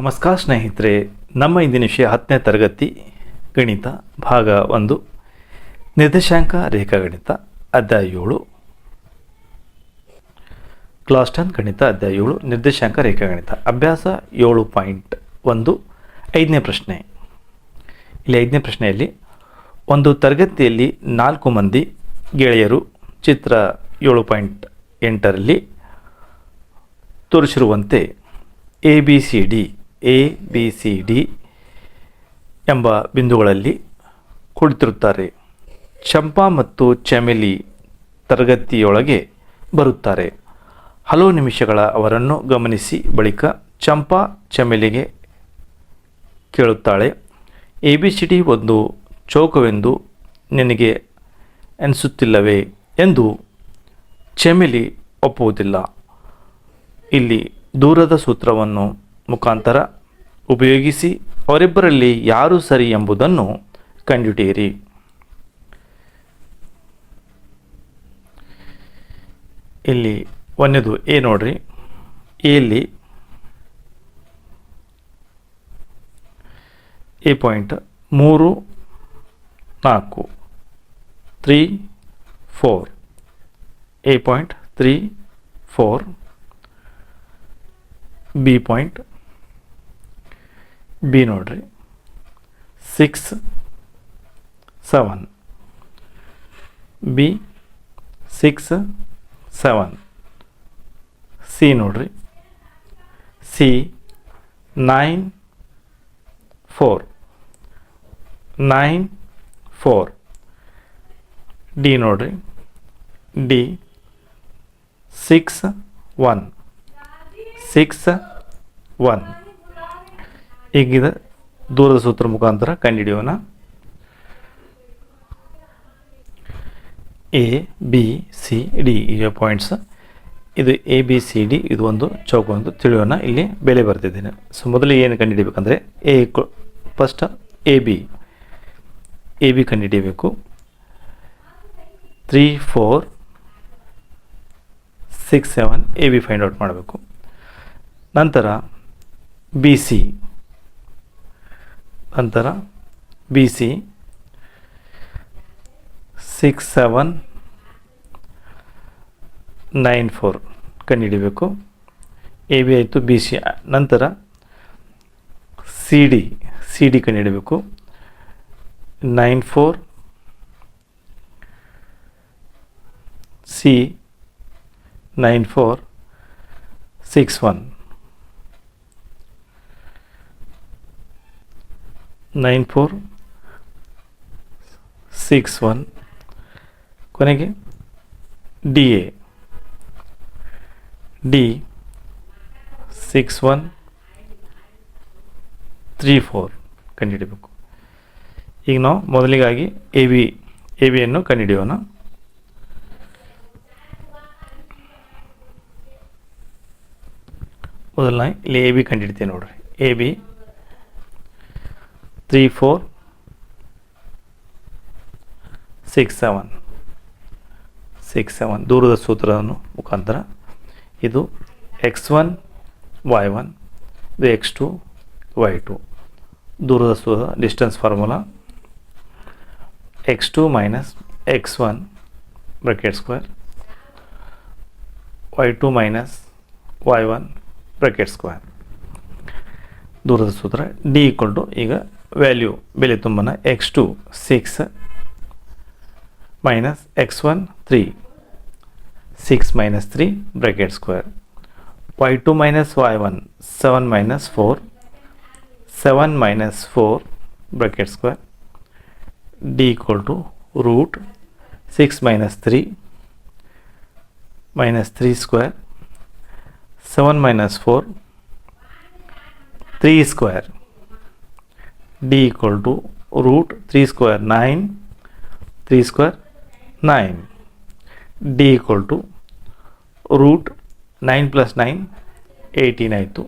ನಮಸ್ಕಾರ ಸ್ನೇಹಿತರೆ, ನಮ್ಮ ಇಂದಿನ ವಿಷಯ ಹತ್ತನೇ ತರಗತಿ ಗಣಿತ ಭಾಗ ಒಂದು, ನಿರ್ದೇಶಾಂಕ ರೇಖಾಗಣಿತ ಅಧ್ಯಾಯ ಏಳು ಕ್ಲಾಸ್ ಟೆನ್ ಗಣಿತ ಅಧ್ಯಾಯ ಏಳು, ನಿರ್ದೇಶಾಂಕ ರೇಖಾಗಣಿತ. ಅಭ್ಯಾಸ ಏಳು ಪಾಯಿಂಟ್ ಒಂದು, ಐದನೇ ಪ್ರಶ್ನೆ. ಇಲ್ಲಿ ಐದನೇ ಪ್ರಶ್ನೆಯಲ್ಲಿ ಒಂದು ತರಗತಿಯಲ್ಲಿ ನಾಲ್ಕು ಮಂದಿ ಗೆಳೆಯರು ಚಿತ್ರ ಏಳು ಪಾಯಿಂಟ್ ಎಂಟರಲ್ಲಿ ತೋರಿಸಿರುವಂತೆ A B C D A B C D ಎಂಬ ಬಿಂದುಗಳಲ್ಲಿ ಕುಳಿತಿರುತ್ತಾರೆ. ಚಂಪಾ ಮತ್ತು ಚಮೆಲಿ ತರಗತಿಯೊಳಗೆ ಬರುತ್ತಾರೆ. ಹಲವು ನಿಮಿಷಗಳ ಅವರನ್ನು ಗಮನಿಸಿ. ಬಳಿಕ ಚಂಪಾ ಚಮೆಲಿಗೆ ಕೇಳುತ್ತಾಳೆ, ಎ, ಬಿ, ಸಿ, ಡಿ ಒಂದು ಚೌಕವೆಂದು ನಿನಗೆ ಅನಿಸುತ್ತಿಲ್ಲವೇ? ಎಂದು ಚಮೆಲಿ ಒಪ್ಪುವುದಿಲ್ಲ. ಇಲ್ಲಿ ದೂರದ ಸೂತ್ರವನ್ನು ಮುಖಾಂತರ ಉಪಯೋಗಿಸಿ ಅವರಿಬ್ಬರಲ್ಲಿ ಯಾರು ಸರಿ ಎಂಬುದನ್ನು ಕಂಡುಹಿಡಿಯಿರಿ. ಇಲ್ಲಿ ಒಂದನೇದು ಎ ನೋಡ್ರಿ. ಎಲ್ಲಿ ಎ ಪಾಯಿಂಟ್ ಮೂರು ನಾಲ್ಕು three four. A point three four. B point B ನೋಡ್ರಿ. Six, seven. B, six, seven. C ನೋಡ್ರಿ. C, nine, four. Nine, four. D ನೋಡ್ರಿ. D, six, one. Six, one. ಈಗಿದ ದೂರದ ಸೂತ್ರ ಮುಖಾಂತರ ಕಂಡುಹಿಡಿಯೋಣ. ಎ ಬಿ ಸಿ ಡಿ ಇವೆ ಪಾಯಿಂಟ್ಸ್ ಇದು A B C D ಇದು ಒಂದು ಚೌಕ ಒಂದು. ತಿಳಿಯೋಣ, ಇಲ್ಲಿ ಬೆಲೆ ಬರ್ತಿದ್ದೇನೆ. ಸೊ ಮೊದಲು ಏನು ಕಂಡುಹಿಡಿಬೇಕಂದ್ರೆ A first A B A B ಕಂಡುಹಿಡಿಯಬೇಕು. Three four six seven A B find out ಮಾಡಬೇಕು. ನಂತರ ಬಿ ಸಿ ನಂತರ B C six seven nine four ಕಂಡುಹಿಡಿಬೇಕು. ಎ ಬಿ ಆಯಿತು ಬಿ ಸಿ ನಂತರ C D C D ಕಂಡುಹಿಡಬೇಕು. Nine four C nine four six one nine four six one. ಕೊನೆಗೆ D A. D six one three four ಕಂಡುಹಿಡಬೇಕು. ಈಗ ನಾವು ಮೊದಲಿಗಾಗಿ A B, A ಬಿಯನ್ನು ಕಂಡುಹಿಡಿಯೋಣ. ಮೊದಲನೇ ಇಲ್ಲಿ ಎ ಬಿ ಕಂಡುಹಿಡ್ತೀನಿ ನೋಡ್ರಿ. A B three four six seven six seven ದೂರದ ಸೂತ್ರವನ್ನು ಮುಖಾಂತರ. ಇದು ಎಕ್ಸ್ ಒನ್ ವೈ ಒನ್ ಇದು ಎಕ್ಸ್ ಟು ವೈ ಟು ದೂರದ ಸೂತ್ರ distance formula X two minus X one bracket square Y two minus Y one bracket square ದೂರದ ಸೂತ್ರ D equal to ಈಗ ವ್ಯಾಲ್ಯೂ ಬೆಲೆ ತುಂಬನ X two six minus X one three six minus three bracket square Y two minus y one seven minus four seven minus four bracket square D equal to root six minus three minus three square seven minus four three square D equal to root three square nine three square nine D equal to root nine plus nine eighteen ಆಯಿತು.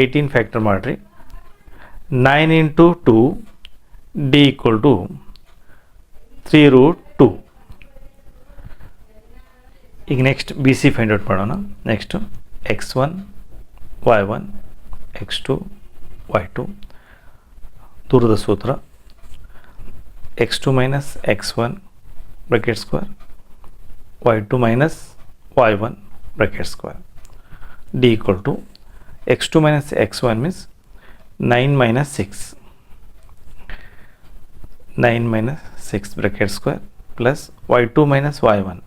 Eighteen factor ಮಾಡಿರಿ. Nine into two D equal to three root two ಈಗ next B C find out ಮಾಡೋಣ. Next X one Y one X two y two ತೂರದ सूत्र X two minus X one bracket square Y two minus Y one bracket square D equal to X two minus X one means nine minus six nine minus six bracket square plus Y two minus Y one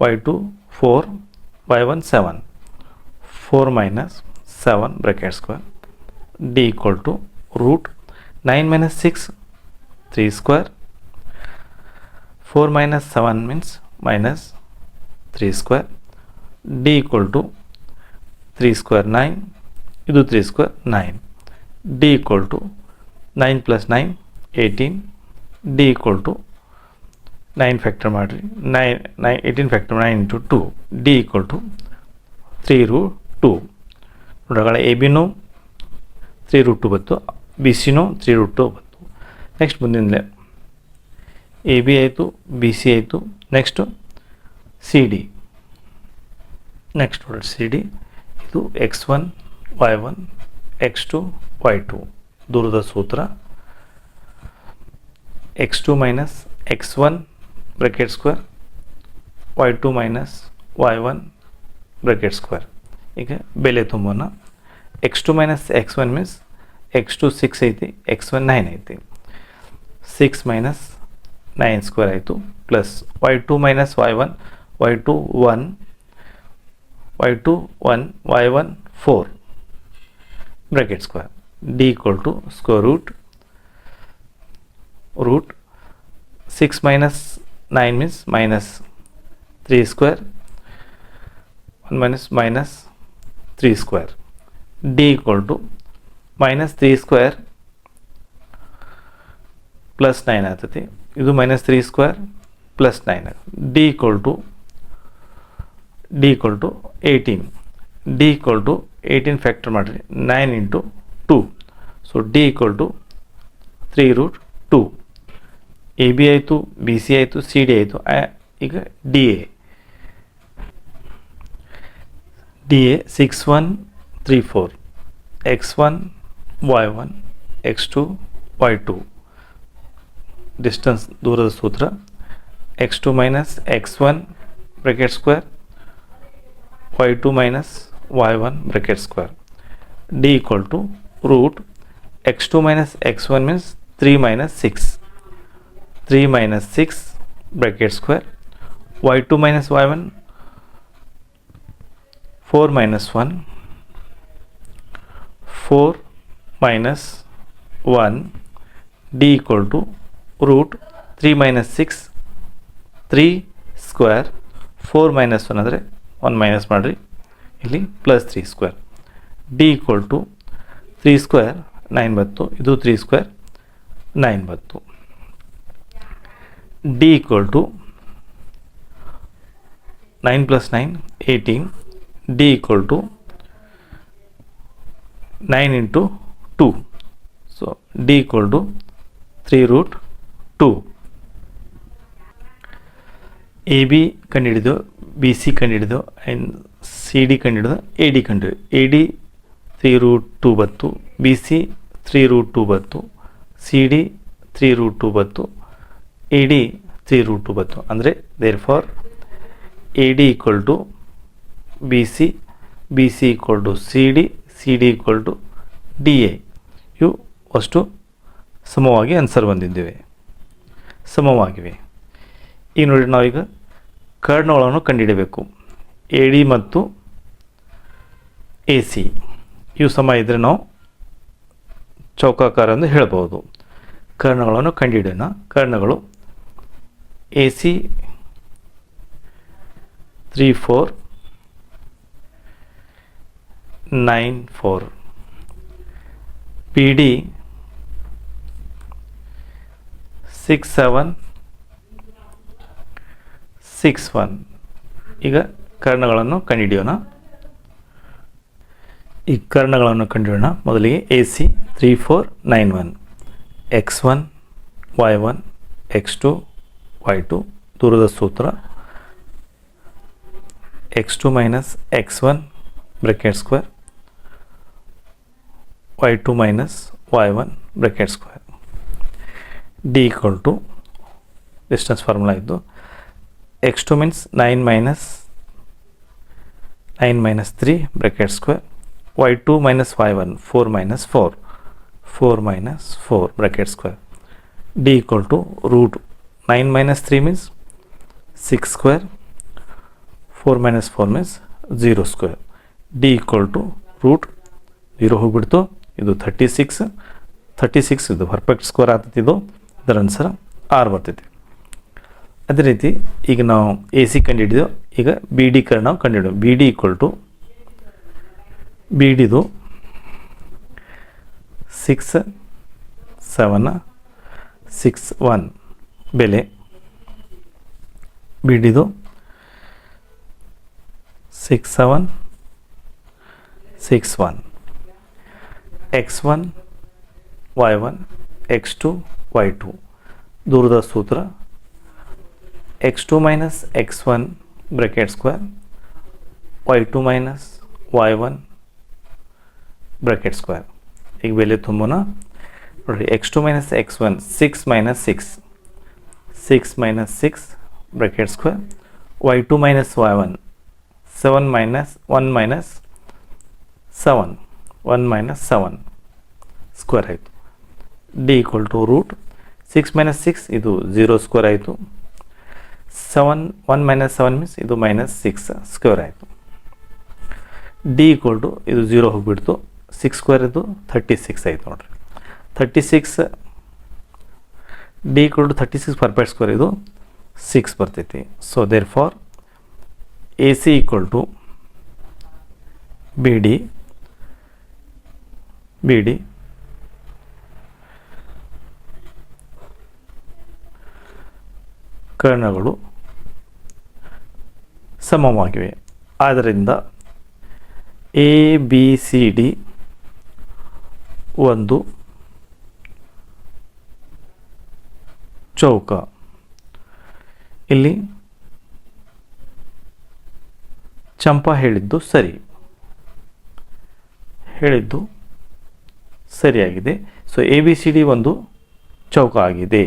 Y two four Y one seven four minus seven bracket square D equal to root nine minus six three square four minus 7 means minus three square D equal to three square nine ಇದು three square nine D equal to nine plus nine eighteen D equal to nine factor ಮಾಡಿರಿ nine nine eighteen factor nine into two D equal to three root two ನೋಡೋಗಳ A ಬಿನೂ three root two ಬಂತು B ಸಿನೂ three root two ಬಂತು next ಮುಂದಿನಲೇ A B ಆಯಿತು B C ಆಯಿತು next C D next ನೋಡಿ C D ಇದು X one Y one X two Y two ದೂರದ ಸೂತ್ರ x two minus x one bracket square y two minus y one bracket square ಈಗ ಬೆಲೆ ತುಂಬೋಣ x two minus x one means x two six ಐತಿ x one nine ಐತಿ. Six minus nine square ಆಯಿತು plus y two minus y one y two one y two one y one four bracket square d equal to square root root six minus nine means minus three square one minus minus three square d equal to minus three square plus nine ಆಗ್ತೈತಿ ಇದು minus three square plus nine. D equal to d equal to eighteen d equal to eighteen factor ಮಾಡಿರಿ. Nine into two so d equal to three root two A B ಆಯಿತು B C ಆಯಿತು C D ಆಯಿತು. ಈಗ D A D A six one three four x one y one x two y two distance ದೂರದ ಸೂತ್ರ x two minus x one bracket square y two minus y one bracket square d equal to root x two minus x one means three minus six three minus six bracket square y two minus y one four minus one four minus one d equal to root three minus six three square four minus one ಅಂದರೆ one minus ಮಾಡಿರಿ. ಇಲ್ಲಿ plus three square d equal to three square nine ಬತ್ತು. ಇದು three square nine ಬತ್ತು. D equal to nine plus nine eighteen d equal to nine into two so d equal to three root two A B ಕಂಡುಹಿಡಿದು B C ಕಂಡುಹಿಡಿದು and C D ಕಂಡುಹಿಡಿದು A D ಕಂಡು A D three root two ಬತ್ತು B C three root two ಬತ್ತು C D three root two ಬತ್ತು A D three root two ಬತ್ತು. ಅಂದರೆ therefore A D equal to B C B C equal to C D C D D A ಅಷ್ಟು ಸಮವಾಗಿ answer ಬಂದಿದ್ದೇವೆ. ಸಮವಾಗಿವೆ. ಈಗ ನೋಡಿ ನಾವೀಗ ಕರ್ಣಗಳನ್ನು ಕಂಡುಹಿಡಬೇಕು ಎ ಡಿ ಮತ್ತು ಎ ಸಿ ಇವು ಸಮ ಇದ್ದರೆ ನಾವು ಚೌಕಾಕಾರ ಎಂದು ಹೇಳ್ಬೋದು. ಕರ್ಣಗಳನ್ನು ಕಂಡುಹಿಡಿಯೋಣ ಕರ್ಣಗಳು A C three four nine four B D six seven six one ಈಗ ಕರ್ಣಗಳನ್ನು ಕಂಡುಹಿಡಿಯೋಣ. ಈ ಕರ್ಣಗಳನ್ನು ಕಂಡುಹಿಡೋಣ. ಮೊದಲಿಗೆ A C three four nine one x one y one x two y two ದೂರದ ಸೂತ್ರ. X two minus x one bracket square y two minus y one bracket square D equal to distance formula ಇದ್ದು x two means nine minus nine minus three bracket square y two minus y one four minus four four minus four bracket square d equal to root nine minus three means six square four minus four means zero square d equal to root zero ಹೋಗ್ಬಿಡ್ತು. ಇದು thirty six thirty six ಇದು perfect square ಆಗ್ತದೆ ಇದು ಇದರ answer R ಬರ್ತೈತಿ. ಅದೇ ರೀತಿ ಈಗ ನಾವು ಎ ಸಿ ಕಂಡುಹಿಡಿದು, ಈಗ ಬಿ ಡಿ ಕಡೆ ನಾವು ಕಂಡುಹಿಡಿದು. B D equal to B ಡಿದು six seven six one ಬೆಲೆ B ಡಿದು six seven six one x one y one x two y two ದೂರದ ಸೂತ್ರ x two minus x one bracket square y two minus y one bracket square ಈಗ ಬೆಲೆ ತುಂಬೋಣ ನೋಡಿರಿ x two minus x one six minus six six minus six bracket square y two minus y one seven minus one minus seven one minus seven square ಆಯಿತು d equal to root six minus six ಇದು zero square ಆಯಿತು. Seven one minus seven means ಇದು minus six square ಆಯಿತು. D equal to ಇದು zero ಹೋಗಿಬಿಡ್ತು. Six square ಇದು thirty six ಆಯಿತು ನೋಡಿರಿ. Thirty six d equal to thirty six perfect square ಇದು ಸಿಕ್ಸ್ ಬರ್ತೈತಿ. So therefore A C equal to B D B D ಕರ್ಣಗಳು ಸಮವಾಗಿವೆ. ಆದ್ದರಿಂದ ಎ ಬಿ ಸಿ ಡಿ ಒಂದು ಚೌಕ. ಇಲ್ಲಿ ಚಂಪಾ ಹೇಳಿದ್ದು ಸರಿ. ಹೇಳಿದ್ದು ಸರಿಯಾಗಿದೆ. So A B C D ಒಂದು ಚೌಕ ಆಗಿದೆ.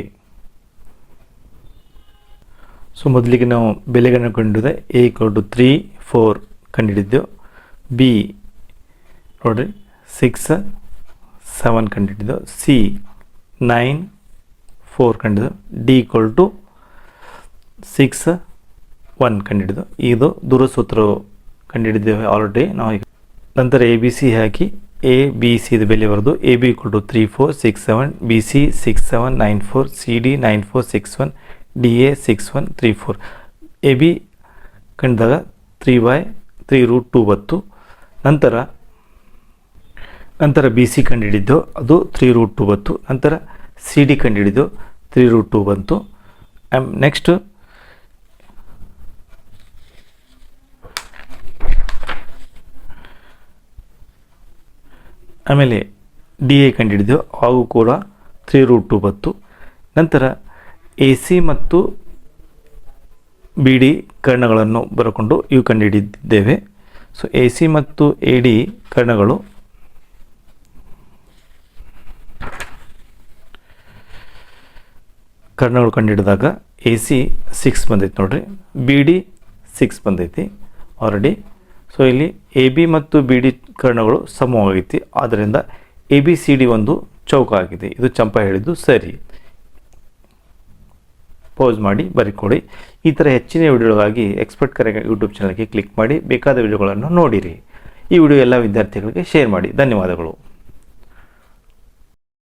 ಸೊ ಮೊದಲಿಗೆ ನಾವು ಬೆಲೆಗಳನ್ನು ಕಂಡಿದೆ ಎ ಟು ತ್ರೀ ಫೋರ್ ಕಂಡುಹಿಡಿದ್ದೆವು ಬಿ ನೋಡ್ರಿ ಸಿಕ್ಸ್ ಸೆವೆನ್ ಕಂಡುಹಿಡಿದೆವು C nine four ಕಂಡಿದ್ದೆವು D equal to six one ಕಂಡುಹಿಡಿದು ಇದು ದೂರಸೂತ್ರ ಕಂಡುಹಿಡಿದ್ದೇವೆ ಆಲ್ರೆಡಿ ನಾವು ಈಗ ನಂತರ ಎ ಬಿ ಸಿ ಹಾಕಿ ಎ ಬಿ ಸಿ ಇದು ಬೆಲೆ ಬರೆದು A B equal to three four six seven B C six seven nine four C D nine four six one D A six one three four A B ಕಂಡಿದಾಗ three by three root two ಬತ್ತು. ನಂತರ ನಂತರ B C ಕಂಡುಹಿಡಿದ್ದು ಅದು three root two ಬತ್ತು. ನಂತರ C D ಕಂಡುಹಿಡಿದು three root two ಬಂತು. Um next ಆಮೇಲೆ D A ಕಂಡುಹಿಡಿದು ಹಾಗೂ ಕೂಡ ತ್ರೀ ರೂಟ್ ಟು ಬತ್ತು. ನಂತರ ಎ ಸಿ ಮತ್ತು ಬಿ ಡಿ ಕರ್ಣಗಳನ್ನು ಬರಕೊಂಡು ಇವು ಕಂಡುಹಿಡಿದಿದ್ದೇವೆ. ಸೊ ಎ ಸಿ ಮತ್ತು ಎ ಡಿ ಕರ್ಣಗಳು ಕರ್ಣಗಳು ಕಂಡುಹಿಡಿದಾಗ ಎ ಸಿ ಸಿಕ್ಸ್ ಬಂದೈತಿ ನೋಡ್ರಿ. ಬಿ ಡಿ ಸಿಕ್ಸ್ ಬಂದೈತಿ ಆಲ್ರೆಡಿ ಸೊ ಇಲ್ಲಿ ಎ ಬಿ ಮತ್ತು ಬಿ ಡಿ ಕರ್ಣಗಳು ಸಮವಾಗೈತಿ ಆದ್ದರಿಂದ ಎ ಬಿ ಸಿ ಡಿ ಒಂದು ಚೌಕ ಆಗಿದೆ. ಇದು ಚಂಪ ಹೇಳಿದ್ದು ಸರಿ. ಪೌಸ್ ಮಾಡಿ ಬರಿಕೊಡಿ ಈ ಥರ ಹೆಚ್ಚಿನ ವಿಡಿಯೋಗಾಗಿ ಎಕ್ಸ್ಪರ್ಟ್ ಕರೆ ಯೂಟ್ಯೂಬ್ ಚಾನಲ್ಗೆ ಕ್ಲಿಕ್ ಮಾಡಿ, ಬೇಕಾದ ವಿಡಿಯೋಗಳನ್ನು ನೋಡಿರಿ. ಈ ವಿಡಿಯೋ ಎಲ್ಲ ವಿದ್ಯಾರ್ಥಿಗಳಿಗೆ ಶೇರ್ ಮಾಡಿ. ಧನ್ಯವಾದಗಳು.